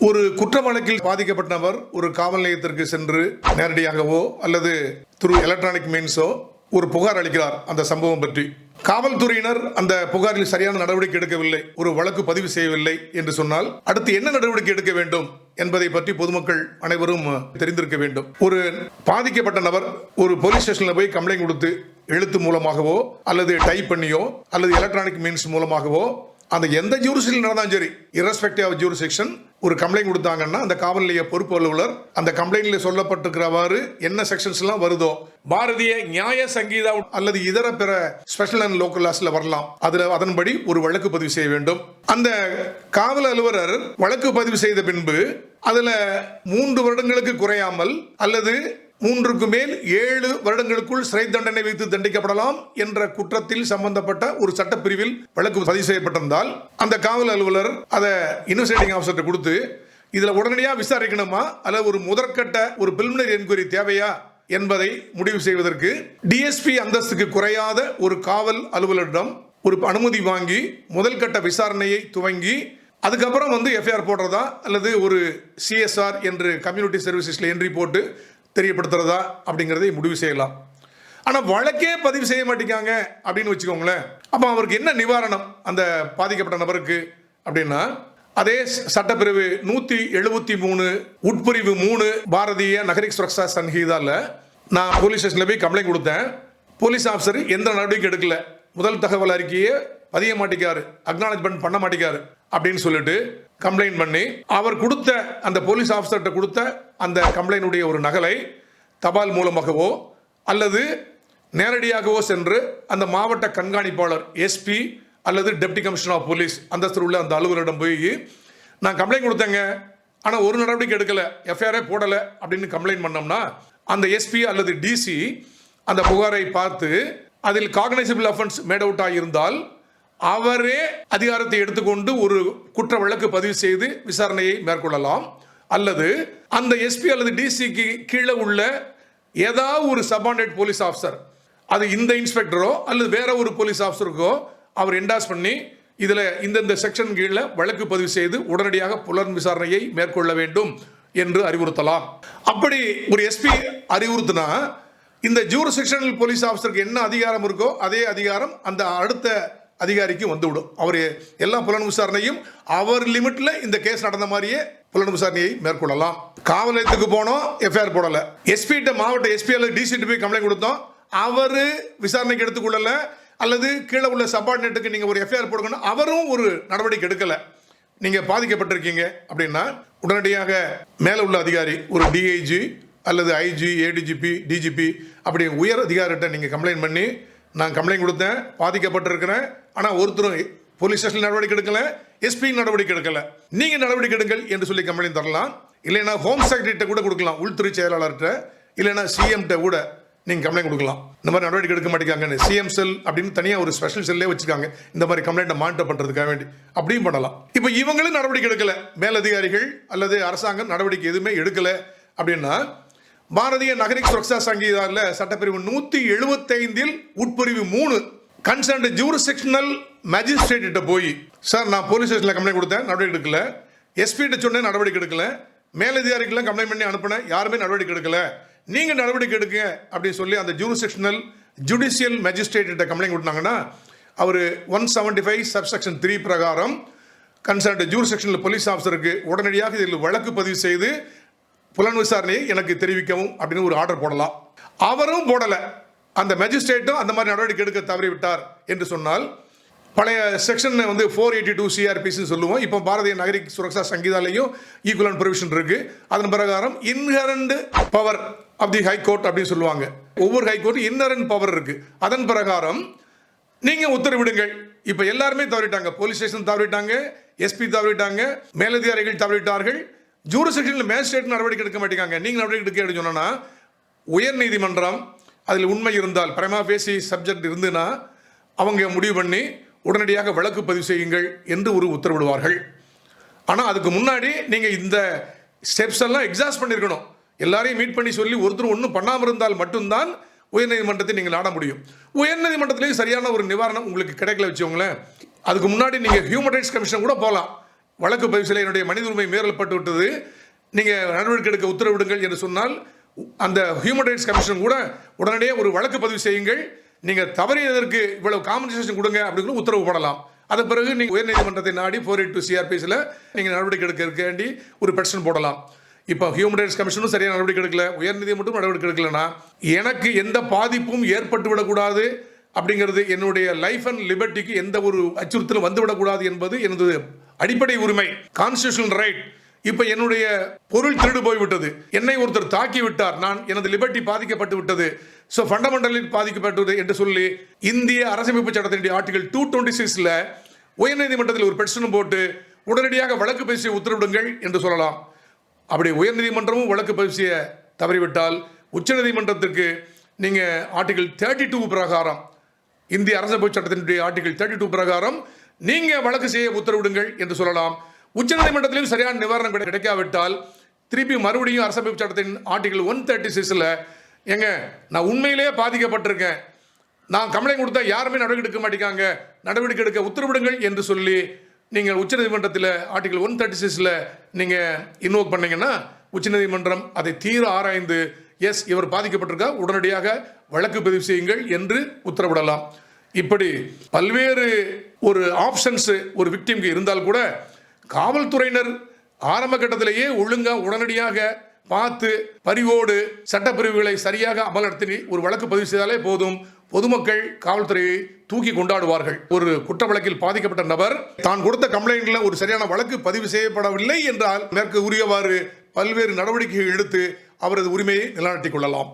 ஒரு குற்ற வழக்கில் பாதிக்கப்பட்ட நபர் ஒரு காவல் நிலையத்திற்கு சென்று நேரடியாகவோ அல்லது த்ரூ எலக்ட்ரானிக் மீன்ஸோ ஒரு புகார் அளிக்கிறார். அந்த சம்பவம் பற்றி காவல்துறையினர் அந்த புகாரில் சரியான நடவடிக்கை எடுக்கவில்லை. ஒரு வழக்கு பதிவு செய்யவில்லை என்று சொன்னால் அடுத்து என்ன நடவடிக்கை எடுக்க வேண்டும் என்பதை பற்றி பொதுமக்கள் அனைவரும் தெரிந்திருக்க வேண்டும். ஒரு பாதிக்கப்பட்ட நபர் ஒரு போலீஸ் ஸ்டேஷன்ல போய் கம்ப்ளைண்ட் கொடுத்து எழுத்து மூலமாகவோ அல்லது டைப் பண்ணியோ அல்லது எலக்ட்ரானிக் மீன்ஸ் மூலமாகவோ அந்த எந்த ஜூரிசில் நடந்தாலும் சரி இரஸ்பெக்டிவ் ஆஃப் ஜூரிசெக்ஷன் ஒரு கம்ப்ளைண்ட் கொடுத்தாங்கன்னா அந்த காவல் நிலைய பொறுப்பு அலுவலர் அந்த கம்ப்ளைண்ட்ல சொல்லப்பட்டிருக்கிறவாறு என்ன செக்ஷன்ஸ் எல்லாம் வருதோ பாரதிய நியாய சங்கீதா அல்லது இதர பிற ஸ்பெஷல் அண்ட் லோக்கல் லாஸ்ல வரலாம். அதுல அதன்படி ஒரு வழக்கு பதிவு செய்ய வேண்டும். அந்த காவல் அலுவலர் வழக்கு பதிவு செய்த பின்பு அதுல மூன்று வருடங்களுக்கு குறையாமல் அல்லது மூன்றுக்கு மேல் ஏழு வருடங்களுக்குள் சிறை தண்டனை வைத்து தண்டிக்கப்படலாம் என்ற குற்றத்தில் சம்பந்தப்பட்ட ஒரு சட்டப்பிரிவில் வழக்கு பதிவு செய்யப்பட்டிருந்தால் அந்த காவல் அலுவலர் அதை இன்வெஸ்டிகேட்டிங் ஆஃபீஸர்கிட்ட கொடுத்து இதில் உடனடியாக விசாரிக்கணுமா? அல்லது ஒரு முதற்கட்ட ஒரு பிலிமினரி என்கொயரி தேவையா? என்பதை முடிவு செய்வதற்கு டிஎஸ்பி அந்தஸ்துக்கு குறையாத ஒரு காவல் அலுவலரிடம் ஒரு அனுமதி வாங்கி முதல் கட்ட விசாரணையை துவங்கி அதுக்கப்புறம் வந்து எஃப்ஐஆர் போடுறதா? அல்லது ஒரு சிஎஸ்ஆர் என்று கம்யூனிட்டி சர்வீசஸில் என்ட்ரி போட்டு தெரியப்படுத்துறதா அப்படிங்கிறதை முடிவு செய்யலாம். ஆனால் வழக்கே பதிவு செய்ய மாட்டேங்காங்க அப்படின்னு வச்சுக்கோங்களேன். அப்போ அவருக்கு என்ன நிவாரணம் அந்த பாதிக்கப்பட்ட நபருக்கு அப்படின்னா அதே சட்டப்பிரிவு நூற்றி எழுபத்தி மூணு உட்பிரிவு மூணு பாரதிய நகரிக் சுரக்ஷா சன்ஹிதாவில் நான் போலீஸ் ஸ்டேஷனில் போய் கம்ப்ளைண்ட் கொடுத்தேன். போலீஸ் ஆஃபீஸர் எந்த நடவடிக்கை எடுக்கல. முதல் தகவல் அறிக்கையை பதிய மாட்டேங்காரு அக்னாலஜ்மெண்ட் பண்ண மாட்டேங்காரு அப்படின்னு சொல்லிட்டு கம்ப்ளைண்ட் பண்ணி அவர் கொடுத்த அந்த போலீஸ் ஆஃபீஸர்கிட்ட கொடுத்த அந்த கம்ப்ளைண்டுடைய ஒரு நகலை தபால் மூலமாகவோ அல்லது நேரடியாகவோ சென்று அந்த மாவட்ட கண்காணிப்பாளர் எஸ்பி அல்லது டெப்டி கமிஷனர் ஆஃப் போலீஸ் அந்தஸ்தில் உள்ள அந்த அலுவலரிடம் போய் நான் கம்ப்ளைண்ட் கொடுத்தேங்க. ஆனால் ஒரு நடவடிக்கை எடுக்கலை. எஃப்ஐஆரே போடலை. அப்படின்னு கம்ப்ளைண்ட் பண்ணோம்னா அந்த எஸ்பி அல்லது டிசி அந்த புகாரை பார்த்து அதில் காக்னைசபிள் அஃபென்ஸ் மேட் அவுட் ஆகியிருந்தால் அவரே அதிகாரத்தை எடுத்துக்கொண்டு ஒரு குற்ற வழக்கு பதிவு செய்து விசாரணையை மேற்கொள்ளலாம். அல்லது அந்த எஸ்பி அல்லது டிசிக்கு கீழே உள்ள ஏதாவது ஒரு சபார்டினேட் போலீஸ் ஆஃபீஸர் அது இந்த இன்ஸ்பெக்டரோ அல்லது வேற ஒரு போலீஸ் ஆஃபீஸருக்கோ அவர் என்டாஸ் பண்ணி இதில் இந்தந்த செக்ஷன் கீழே வழக்கு பதிவு செய்து உடனடியாக புலன் விசாரணையை மேற்கொள்ள வேண்டும் என்று அறிவுறுத்தலாம். அப்படி ஒரு எஸ்பி அறிவுறுத்தினா இந்த ஜூரிசெக்ஷனல் போலீஸ் ஆஃபீஸருக்கு என்ன அதிகாரம் இருக்கோ அதே அதிகாரம் அந்த அடுத்த அதிகாரிக்கு வந்துவிடும் அவர் எல்லா புலன் விசாரணையும் அவர் லிமிட்ல இந்த கேஸ் நடந்த மாதிரியே புலன் விசாரணையை மேற்கொள்ளலாம். காவல் நிலையத்துக்கு போனோம் எஃப்ஐஆர் போடல. எஸ்பி மாவட்ட எஸ்பி அல்லது டிசிட்டு போய் கம்ப்ளைண்ட் கொடுத்தோம். அவர் விசாரணைக்கு எடுத்துக்கொள்ளல. அல்லது கீழே உள்ள சப்பார்டினேட்டுக்கு நீங்க ஒரு எஃப்ஐஆர் போடுங்கன்னு அவரும் ஒரு நடவடிக்கை எடுக்கல. நீங்க பாதிக்கப்பட்டிருக்கீங்க அப்படின்னா உடனடியாக மேல உள்ள அதிகாரி ஒரு டிஐஜி அல்லது ஐஜி ஏடிஜிபி டிஜிபி அப்படி உயர் அதிகாரிகிட்ட நீங்க கம்ப்ளைண்ட் பண்ணி நான் கம்ப்ளைண்ட் கொடுத்தேன் பாதிக்கப்பட்டிருக்கிறேன். ஆனால் ஒருத்தரும் போலீஸ் ஸ்டேஷன் நடவடிக்கை எடுக்கல எஸ்பி நடவடிக்கை எடுக்கல. நீங்கள் நடவடிக்கை எடுங்கள் என்று சொல்லி கம்ப்ளைண்ட் தரலாம். இல்லைன்னா ஹோம் செக்ரட்டரிட்ட கூட கொடுக்கலாம் உள்துறை செயலாளர்கிட்ட இல்லைன்னா சிஎம்கிட்ட கூட நீங்கள் கம்ப்ளைண்ட் கொடுக்கலாம். இந்த மாதிரி நடவடிக்கை எடுக்க மாட்டேங்காங்கன்னு சிஎம் செல் அப்படின்னு தனியாக ஒரு ஸ்பெஷல் செல்லே வச்சிருக்காங்க. இந்த மாதிரி கம்ப்ளைண்ட்டை மானிட்டர் பண்ணுறதுக்காக வேண்டி. அப்படியும் பண்ணலாம். இப்போ இவங்களும் நடவடிக்கை எடுக்கலை. மேலதிகாரிகள் அல்லது அரசாங்கம் நடவடிக்கை எதுவுமே எடுக்கலை அப்படின்னா பாரதிய நகரிக் சுரக்ஷா சங்கீதாரில் சட்டப்பிரிவு நூற்றி எழுபத்தைந்தில் உட்பிரிவு மூணு. கன்சர்ன்ட் ஜூரிசெக்ஷனல் மேஜிஸ்ட்ரேட்ட போய் சார் நான் போலீஸ் ஸ்டேஷனில் கம்ப்ளைண்ட் கொடுத்தேன் நடவடிக்கை எடுக்கல. எஸ்பிகிட்ட சொன்னேன் நடவடிக்கை எடுக்கல. மேலதிகாரிக்கெல்லாம் கம்ப்ளைண்ட் பண்ணி அனுப்பினேன் யாருமே நடவடிக்கை எடுக்கல. நீங்கள் நடவடிக்கை எடுக்க அப்படின்னு சொல்லி அந்த ஜூரிசெக்ஷனல் ஜுடிஷியல் மேஜிஸ்ட்ரேட்ட கம்ப்ளைண்ட் கொடுத்தாங்கன்னா அவர் one seventy five subsection three பிரகாரம் கன்சர்ன்ட் ஜூரிசெக்ஷனல் போலீஸ் ஆஃபீஸருக்கு உடனடியாக இதில் வழக்கு பதிவு செய்து புலன் விசாரணையை எனக்கு தெரிவிக்கவும் அப்படின்னு ஒரு ஆர்டர் போடலாம். அவரும் போடலை. அந்த மேஜிஸ்ட்ரேட்டும் அந்த மாதிரி நடவடிக்கை எடுக்க தவறிவிட்டார் என்று சொன்னால் பழைய செக்ஷன் வந்து ஃபோர் எயிட்டி டூ சிஆர்பிசின்னு சொல்லுவோம். இப்போ பாரதிய நகரிக் சுரக்ஷா சங்கீதாலையும் ஈக்குவலன் ப்ரொவிஷன் இருக்குது அதன் பிரகாரம் inherent power of the high court அப்படின்னு சொல்லுவாங்க. ஒவ்வொரு ஹை கோர்ட் இன்னரண்ட் பவர் இருக்குது அதன் பிரகாரம் நீங்கள் உத்தரவிடுங்கள். இப்போ எல்லாருமே தவறிட்டாங்க. போலீஸ் ஸ்டேஷன் தவறிட்டாங்க. எஸ்பி தவறிட்டாங்க. மேலதிகாரிகள் தவறிட்டார்கள். ஜூரிசெக்ஷனில் மேஜிஸ்ட்ரேட் நடவடிக்கை எடுக்க மாட்டேங்காங்க. நீங்கள் நடவடிக்கை எடுக்க அப்படின்னு உயர் நீதிமன்றம் அதில் உண்மை இருந்தால் பிரமா பேசி சப்ஜெக்ட் இருந்துன்னா அவங்க முடிவு பண்ணி உடனடியாக வழக்கு பதிவு செய்யுங்கள் என்று ஒரு உத்தரவிடுவார்கள். ஆனால் அதுக்கு முன்னாடி நீங்கள் இந்த ஸ்டெப்ஸ் எல்லாம் எக்ஸாஸ்ட் பண்ணியிருக்கணும் எல்லாரையும் மீட் பண்ணி சொல்லி ஒருத்தர் ஒன்றும் பண்ணாமல் இருந்தால் மட்டும்தான் உயர்நீதிமன்றத்தை நீங்கள் நாட முடியும். உயர்நீதிமன்றத்திலேயும் சரியான ஒரு நிவாரணம் உங்களுக்கு கிடைக்கல வச்சுக்கோங்களேன். அதுக்கு முன்னாடி நீங்கள் ஹியூமன் ரைட்ஸ் கமிஷன் கூட போகலாம். வழக்கு பதிவு செய்ய என்னுடைய மனித உரிமை மீறல்பட்டு விட்டது நீங்கள் நடவடிக்கை எடுக்க உத்தரவிடுங்கள் என்று சொன்னால் அந்த ஹியூமன் ரைட்ஸ் கமிஷன் கூட உடனடியே ஒரு வழக்கு பதிவு செய்யுங்கள். நீங்கள் தவறியதற்கு இவ்வளவு காம்பன்சேஷன் கொடுங்க அப்படின்னு உத்தரவு போடலாம். அதன் பிறகு நீங்கள் உயர்நீதிமன்றத்தை நாடி ஃபோர் எயிட் டூ சிஆர்பிஸில் நீங்கள் நடவடிக்கை எடுக்க வேண்டி ஒரு பெட்டிஷன் போடலாம். இப்போ ஹியூமன் ரைட்ஸ் கமிஷனும் சரியான நடவடிக்கை எடுக்கல. உயர்நீதிமன்றம் நடவடிக்கை எடுக்கலனா எனக்கு எந்த பாதிப்பும் ஏற்பட்டு விடக்கூடாது அப்படிங்கிறது என்னுடைய லைஃப் அண்ட் லிபர்ட்டிக்கு எந்த ஒரு அச்சுறுத்தலும் வந்துவிடக்கூடாது என்பது எனது அடிப்படை உரிமை கான்ஸ்டியூஷனல் ரைட் இப்ப என்னுடைய பொருள் திருடு போய்விட்டது. என்னை ஒருத்தர் தாக்கி விட்டார் நான் எனது லிபர்ட்டி பாதிக்கப்பட்டு விட்டது. ஸோ ஃபண்டமெண்டலில் பாதிக்கப்பட்டது என்று சொல்லி இந்திய அரசமைப்பு சட்டத்தினுடைய ஆர்டிகல் டூ டுவெண்ட்டி சிக்ஸில் உயர்நீதிமன்றத்தில் ஒரு பெட்டிஷன் போட்டு உடனடியாக வழக்கு பேசிய உத்தரவிடுங்கள் என்று சொல்லலாம். அப்படி உயர்நீதிமன்றமும் வழக்கு பேசிய தவறிவிட்டால் உச்சநீதிமன்றத்திற்கு நீங்கள் ஆர்டிகல் தேர்ட்டி டூ பிரகாரம் இந்திய அரசமைப்பு சட்டத்தினுடைய ஆர்டிகல் தேர்ட்டி டூ பிரகாரம் நீங்கள் வழக்கு செய்ய உத்தரவிடுங்கள் என்று சொல்லலாம். உச்சநீதிமன்றத்திலும் சரியான நிவாரணம் கிடைக்காவிட்டால் திருப்பி மறுபடியும் அரசமைப்பு சட்டத்தின் ஆர்டிகல் ஒன் தேர்ட்டி சிக்ஸில் எங்க நான் உண்மையிலேயே பாதிக்கப்பட்டிருக்கேன். நான் கம்ப்ளைண்ட் கொடுத்தா யாருமே நடவடிக்கை எடுக்க மாட்டேங்காங்க. நடவடிக்கை எடுக்க உத்தரவிடுங்கள் என்று சொல்லி நீங்கள் உச்சநீதிமன்றத்தில் ஆர்டிகல் ஒன் தேர்ட்டி சிக்ஸில் நீங்கள் இன்வோக் பண்ணீங்கன்னா உச்சநீதிமன்றம் அதை தீர ஆராய்ந்து எஸ் இவர் பாதிக்கப்பட்டிருக்கா உடனடியாக வழக்கு பதிவு செய்யுங்கள் என்று உத்தரவிடலாம். இப்படி பல்வேறு ஒரு ஆப்ஷன்ஸ் ஒரு விக்டிம்க்கு இருந்தால் கூட காவல்துறையினர் ஆரம்ப கட்டத்திலேயே ஒழுங்கா உடனடியாக பார்த்து பறிவோடு சட்டப்பிரிவுகளை சரியாக அமல்படுத்தி ஒரு வழக்கு பதிவு செய்தாலே போதும். பொதுமக்கள் காவல்துறையை தூக்கி கொண்டாடுவார்கள். ஒரு குற்ற வழக்கில் பாதிக்கப்பட்ட நபர் தான் கொடுத்த கம்ப்ளைண்ட்ல ஒரு சரியான வழக்கு பதிவு செய்யப்படவில்லை என்றால் மேற்கு உரியவாறு பல்வேறு நடவடிக்கைகள் எடுத்து அவரது உரிமையை நிலைநாட்டிக் கொள்ளலாம்.